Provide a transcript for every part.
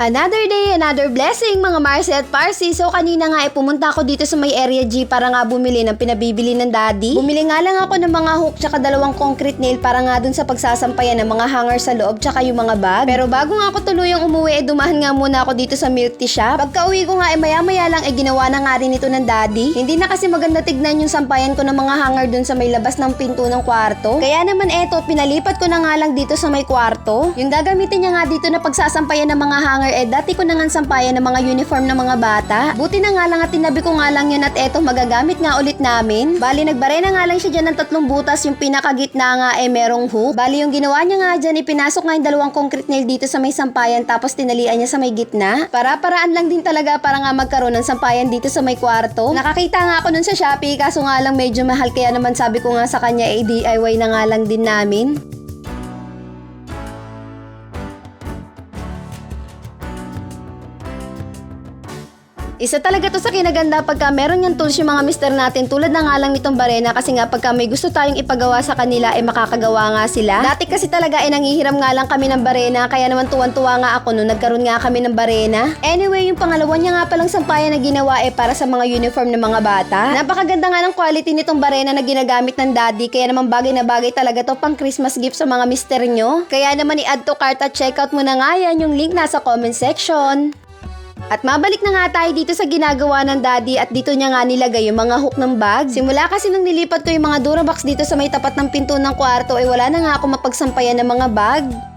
Another day, another blessing mga Marcy at Parsi. So kanina nga eh, pumunta ako dito sa may area G para nga bumili ng pinabibili ng daddy. Bumili nga lang ako ng mga hook tsaka dalawang concrete nail para nga dun sa pagsasampayan ng mga hanger sa loob tsaka yung mga bag. Pero bago nga ako tuluyang umuwi, eh dumahan nga muna ako dito sa milk tea shop. Pagka uwi ko nga eh maya maya lang eh ginawa na nga rin ito ng daddy. Hindi na kasi maganda tignan yung sampayan ko ng mga hanger dun sa may labas ng pinto ng kwarto. Kaya naman eto, pinalipat ko na nga lang dito sa may kwarto. Yung gagamitin niya nga dito na pagsasampayan ng mga hanger eh dati ko na sampayan ng mga uniform ng mga bata. Buti na nga lang at tinabi ko nga lang yun at eto magagamit nga ulit namin. Bali nagbare na nga lang siya dyan ng tatlong butas yung pinakagitna nga eh merong hook. Bali yung ginawa niya nga dyan ipinasok nga yung dalawang concrete nail dito sa may sampayan tapos tinalian niya sa may gitna. Para-paraan lang din talaga para nga magkaroon ng sampayan dito sa may kwarto. Nakakita nga ako nun sa Shopee kaso nga lang medyo mahal kaya naman sabi ko nga sa kanya eh DIY na nga lang din namin. Isa talaga to sa kinaganda pagka meron yung tools yung mga mister natin tulad na nga lang nitong barena kasi nga pagka may gusto tayong ipagawa sa kanila eh makakagawa nga sila. Dati kasi talaga eh nangihiram nga lang kami ng barena kaya naman tuwan-tuwa nga ako nung nagkaroon nga kami ng barena. Anyway, yung pangalawa niya nga palang sampayan na ginawa eh para sa mga uniform ng mga bata. Napakaganda nga ng quality nitong barena na ginagamit ng daddy kaya naman bagay na bagay talaga to pang Christmas gift sa mga mister nyo. Kaya naman i-add to cart at checkout mo na nga yan yung link nasa comment section. At mabalik na nga tayo dito sa ginagawa ng daddy at dito niya nga nilagay yung mga hook ng bag. Simula kasi nung nilipat ko yung mga Durabox dito sa may tapat ng pinto ng kwarto ay wala na nga ako mapagsampayan ng mga bag.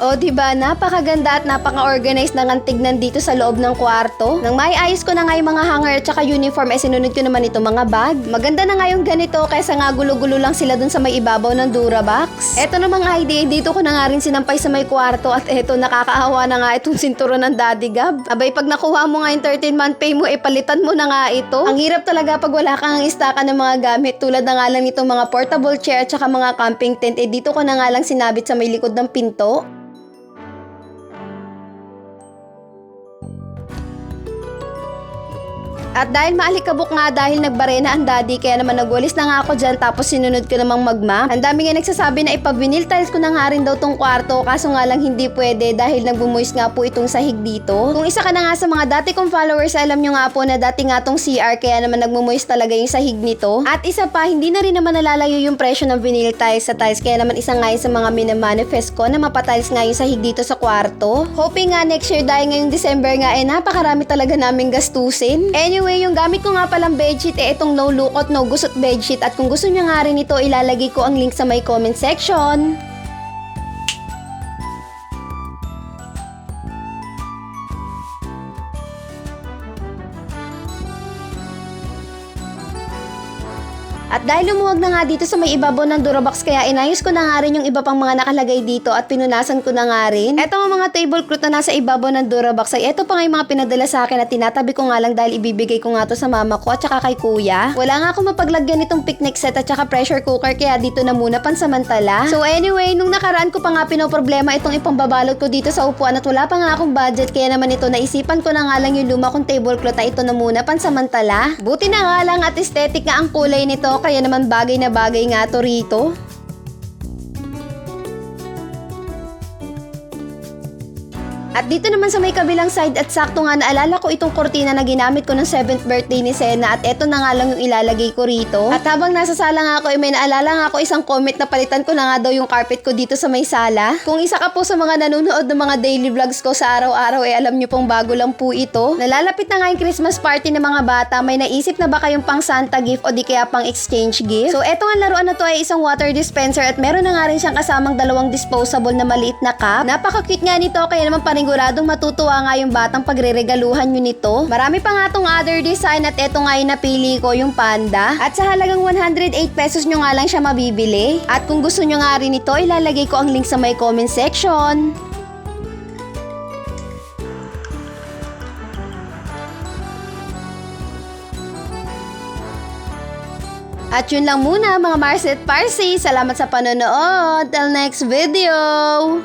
O, di ba Napakaganda at napaka-organized ng ang tignan dito sa loob ng kwarto. Nang maiayos ko na nga yung mga hanger at saka uniform, eh sinunod ko naman itong mga bag. Maganda na nga yung ganito kaysa nga gulo-gulo lang sila dun sa may ibabaw ng Durabox. Eto namang ID, dito ko na nga rin sinampay sa may kwarto at eto nakakaawa na nga itong sinturon ng Daddy Gab. Abay, pag nakuha mo nga yung 13-month pay mo, eh mo na nga ito. Ang hirap talaga pag wala kang istakan ng mga gamit tulad na nga lang nitong mga portable chair at saka mga camping tent, eh dito ko na nga lang sinabit sa may likod ng pinto. At dahil maalikabok nga dahil nagbarena ang daddy kaya naman nagwalis na nga ako dyan tapos sinunod ko namang magma. Ang dami nga nagsasabi na ipabinil tiles ko na nga rin daw tong kwarto kaso nga lang hindi pwede dahil nagbumoist nga po itong sahig dito. Kung isa ka na nga sa mga dati kong followers alam nyo nga po na dati nga tong CR kaya naman nagmumoist talaga yung sahig nito. At isa pa hindi na rin naman nalalayo yung presyo ng vinyl tiles sa tiles kaya naman isa nga yun sa mga minamanifest ko na mapatiles nga yung sahig dito sa kwarto. Hoping nga next year dahil ngayong December nga eh napakarami talaga namin gastusin. Anyway, yung gamit ko nga palang bedsheet eh itong no lukot no gusot bedsheet at kung gusto nyo nga rin ito ilalagay ko ang link sa may comment section. At dahil lumuwag na nga dito sa may ibabaw ng Durabox kaya inayos ko na nga rin yung iba pang mga nakalagay dito at pinunasan ko na nga rin. Eto nga mga tablecloth na nasa ibabaw ng Durabox ay eto pa nga yung mga pinadala sa akin at tinatabi ko nga lang dahil ibibigay ko nga to sa mama ko at saka kay kuya. Wala nga ako mapaglagyan nitong picnic set at saka pressure cooker kaya dito na muna pansamantala. So anyway, nung nakaraan ko pa nga pinoproblema itong ipangbabalot ko dito sa upuan at wala pa nga akong budget kaya naman ito naisipan ko na nga lang yung luma kong tablecloth na ito na muna pansamantala. Buti na nga lang at aesthetic nga ang kulay nito kaya naman bagay na bagay nga to rito. At dito naman sa may kabilang side at sakto nga naalala ko itong kortina na ginamit ko ng 7th birthday ni Sena at eto na nga lang yung ilalagay ko rito. At habang nasa sala nga ako, eh, may naalala nga ako isang comment na palitan ko na nga daw yung carpet ko dito sa may sala. Kung isa ka po sa mga nanonood ng mga daily vlogs ko sa araw-araw, eh alam nyo pong bago lang po ito. Nalalapit na nga yung Christmas party ng mga bata, may naisip na ba kayong pang Santa gift o di kaya pang exchange gift? So eto nga laruan na to ay isang water dispenser at meron na nga rin siyang kasamang dalawang disposable na maliit na cup. Napaka-cute nga nito kaya naman paniguradong matutuwa nga yung batang pagre-regaluhan nyo nito. Marami pa nga tong other design at eto nga yung napili ko yung panda. At sa halagang 108 pesos nyo nga lang siya mabibili. At kung gusto nyo nga rin ito, ilalagay ko ang link sa may comment section. At yun lang muna mga Mars at Parsi. Salamat sa panonood. Till next video!